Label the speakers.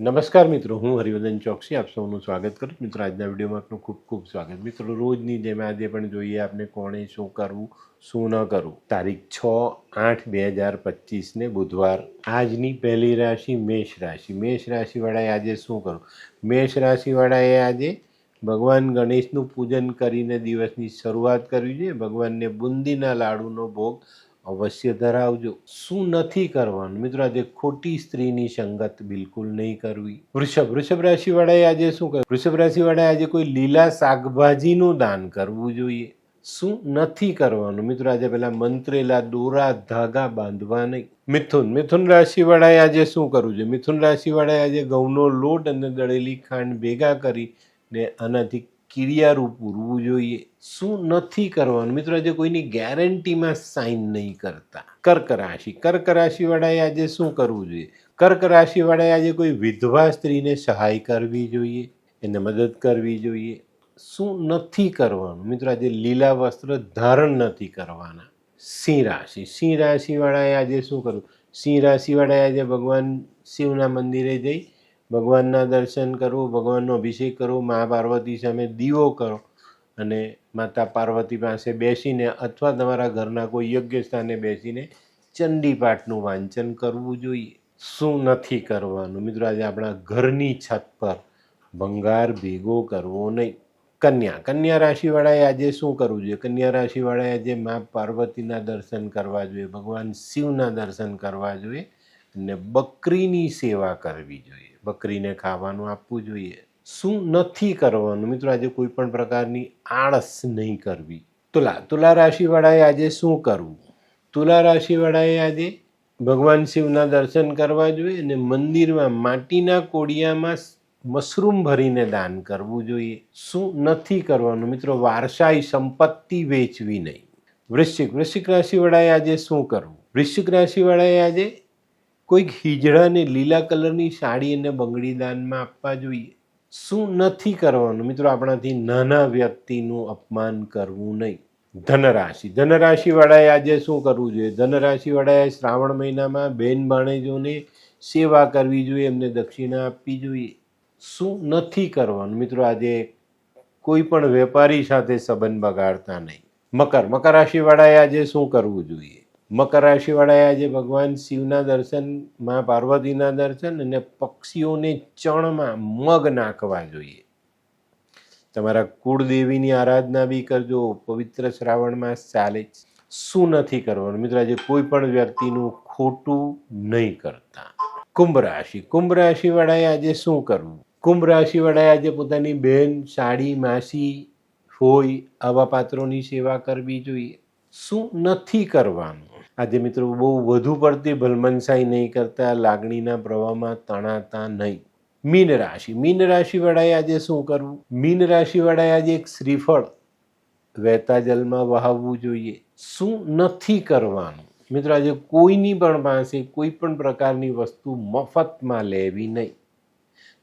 Speaker 1: નમસ્કાર મિત્રો, હું હરિવર્ધન ચોકસી, આપ સૌનું સ્વાગત કરું છું. મિત્રો, આજના વિડીયોમાં આપનું ખૂબ ખૂબ સ્વાગત. મિત્રો, રોજની જેમ આજે પણ જોઈએ આપણે કોણે શું કરવું, શું ન કરવું. તારીખ છ આઠ બે હજાર પચીસને બુધવાર, આજની પહેલી રાશિ મેષ રાશિ. મેષ રાશિવાળાએ આજે શું કરવું? મેષ રાશિવાળાએ આજે ભગવાન ગણેશનું પૂજન કરીને દિવસની શરૂઆત કરવી જોઈએ. ભગવાનને બુંદીના લાડુનો ભોગ અવશ્ય ધરાવજો. શું નથી કરવાનું? મિત્રો, આજે ખોટી સ્ત્રીની સંગત બિલકુલ નહીં કરવી. વૃષભ વૃષભ રાશિવાળાએ આજે શું કરવું વૃષભ રાશિવાળાએ આજે કોઈ લીલા શાકભાજીનું દાન કરવું જોઈએ. શું નથી કરવાનું? મિત્રો, આજે પેલા મંત્રેલા દોરા ધાગા બાંધવા નહીં. મિથુન મિથુન રાશિવાળાએ આજે શું કરવું જોઈએ? મિથુન રાશિવાળાએ આજે ઘઉંનો લોટ અને દળેલી ખાંડ ભેગા કરી ને આનાથી કિરિયારું પૂરવું જોઈએ. શું નથી કરવાનું? મિત્રો, આજે કોઈની ગેરંટીમાં સાઇન નહીં કરતા. કર્ક રાશિ કર્ક રાશિવાળાએ આજે શું કરવું જોઈએ? કર્ક રાશિવાળાએ આજે કોઈ વિધવા સ્ત્રીને સહાય કરવી જોઈએ? એને મદદ કરવી જોઈએ? શું નથી કરવાનું? મિત્રો, આજે લીલા વસ્ત્ર ધારણ નથી કરવાના. સિંહ રાશિ. સિંહ રાશિવાળાએ આજે શું કરવું? સિંહ રાશિવાળાએ આજે ભગવાન શિવના મંદિરે જઈ ભગવાનના દર્શન કરવું ભગવાનનો અભિષેક કરવો મા પાર્વતી સામે દીવો કરો અને માતા પાર્વતી પાસે બેસીને અથવા તમારા ઘરના કોઈ યોગ્ય સ્થાને બેસીને ચંડીપાઠનું વાંચન કરવું જોઈએ. શું નથી કરવાનું? મિત્રો, આજે આપણા ઘરની છત પર ભંગાર ભેગો કરવો નહીં. કન્યા કન્યા રાશિવાળાએ આજે શું કરવું જોઈએ? કન્યા રાશિવાળાએ આજે મા પાર્વતીના દર્શન કરવા જોઈએ, ભગવાન શિવના દર્શન કરવા જોઈએ અને બકરીની સેવા કરવી જોઈએ. બકરીને ખાવાનું આપવું જોઈએ. શું નથી કરવાનું? મિત્રો, આજે કોઈ પણ પ્રકારની આળસ નહીં કરવી. તુલા તુલા રાશિવાળાએ આજે શું કરવું? તુલા રાશિવાળાએ આજે ભગવાન શિવના દર્શન કરવા જોઈએ અને મંદિરમાં માટીના કોડિયામાં મશરૂમ ભરીને દાન કરવું જોઈએ. શું નથી કરવાનું? મિત્રો, વારસાઈ સંપત્તિ વેચવી નહીં. વૃશ્ચિક વૃશ્ચિક રાશિવાળાએ આજે શું કરવું? વૃશ્ચિક રાશિવાળાએ આજે કોઈક હિજડાને લીલા કલરની સાડી અને બંગડી દાનમાં આપવા જોઈએ. શું નથી કરવાનું? મિત્રો, આપણાથી નાના વ્યક્તિનું અપમાન કરવું નહીં. ધનરાશિ. ધનરાશિવાળાએ આજે શું કરવું જોઈએ? ધનરાશિવાળાએ શ્રાવણ મહિનામાં બેન ભાણેજોને સેવા કરવી જોઈએ, એમને દક્ષિણા આપવી જોઈએ. શું નથી કરવાનું? મિત્રો, આજે કોઈ પણ વેપારી સાથે સંબંધ બગાડતા નહીં. મકર. મકર રાશિવાળાએ આજે શું કરવું જોઈએ? મકર રાશિવાળાએ આજે ભગવાન શિવના દર્શન, મા પાર્વતીના દર્શન અને પક્ષીઓને ચણમાં મગ નાખવા જોઈએ. તમારા કુળદેવીની આરાધના બી કરજો, પવિત્ર શ્રાવણ માસ ચાલે. શું નથી કરવાનું? મિત્રો, આજે કોઈ પણ વ્યક્તિનું ખોટું નહીં કરતા. કુંભ રાશિ, કુંભ રાશિવાળાએ આજે શું કરવું? કુંભ રાશિવાળાએ આજે પોતાની બહેન સાડી, માસી હોય, આવા પાત્રોની સેવા કરવી જોઈએ. શું નથી કરવાનું? આજે મિત્રો બહુ વધુ પડતી ભલમનસાઈ નહીં કરતા, લાગણીના પ્રવાહમાં તણાતા નહીં. મીન રાશિ. મીન રાશિવાળાએ આજે શું કરવું? મીન રાશિવાળાએ આજે એક શ્રીફળ વહેતા જલમાં વહાવવું જોઈએ. શું નથી કરવાનું? મિત્રો આજે કોઈની પણ પાસે કોઈ પણ પ્રકારની વસ્તુ મફતમાં લેવી નહીં.